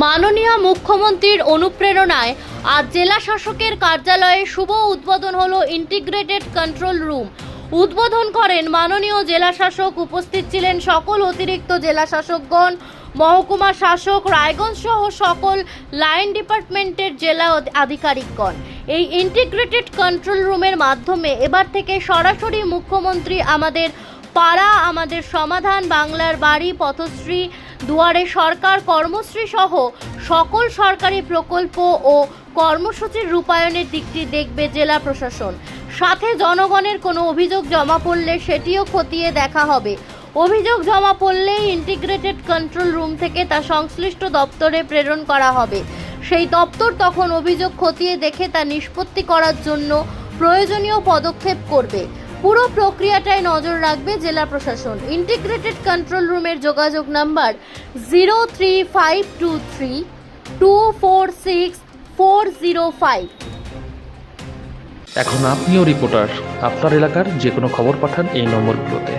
মাননীয় মুখ্যমন্ত্রীর অনুপ্রেরণায় আজ জেলা শাসকের কার্যালয়ে শুভ উদ্বোধন হলো ইন্টিগ্রেটেড কন্ট্রোল রুম। উদ্বোধন করেন মাননীয় জেলা শাসক উপস্থিত ছিলেন সকল অতিরিক্ত জেলা শাসকগণ, মহকুমা শাসক, রায়গঞ্জ সহ সকল লাইন ডিপার্টমেন্টের জেলা আধিকারিকগণ। এই ইন্টিগ্রেটেড কন্ট্রোল রুমের মাধ্যমে এবার থেকে সরাসরি মুখ্যমন্ত্রী আমাদের পাড়া, আমাদের সমাধান, বাংলার বাড়ি, পথশ্রী দুয়ারে সরকার কর্মশ্রী সহ সকল সরকারি প্রকল্প ও কর্মসূচির রূপায়ণের দিকটি দেখবে জেলা প্রশাসন। সাথে জনগণের কোনো অভিযোগ জমা পড়লে সেটিও খতিয়ে দেখা হবে। অভিযোগ জমা পড়লেই ইন্টিগ্রেটেড কন্ট্রোল রুম থেকে তা সংশ্লিষ্ট দপ্তরে প্রেরণ করা হবে। সেই দপ্তর তখন অভিযোগ খতিয়ে দেখে তা নিষ্পত্তি করার জন্য প্রয়োজনীয় পদক্ষেপ করবে। পুরো প্রক্রিয়াটায় নজর রাখবে জেলা প্রশাসন। ইন্টিগ্রেটেড কন্ট্রোল রুমের যোগাযোগ number zero three five two three two four six four zero five এখন আপনিও রিপোর্টার আপনার এলাকার যে কোনো খবর পাঠান এই নম্বরগুলোতে।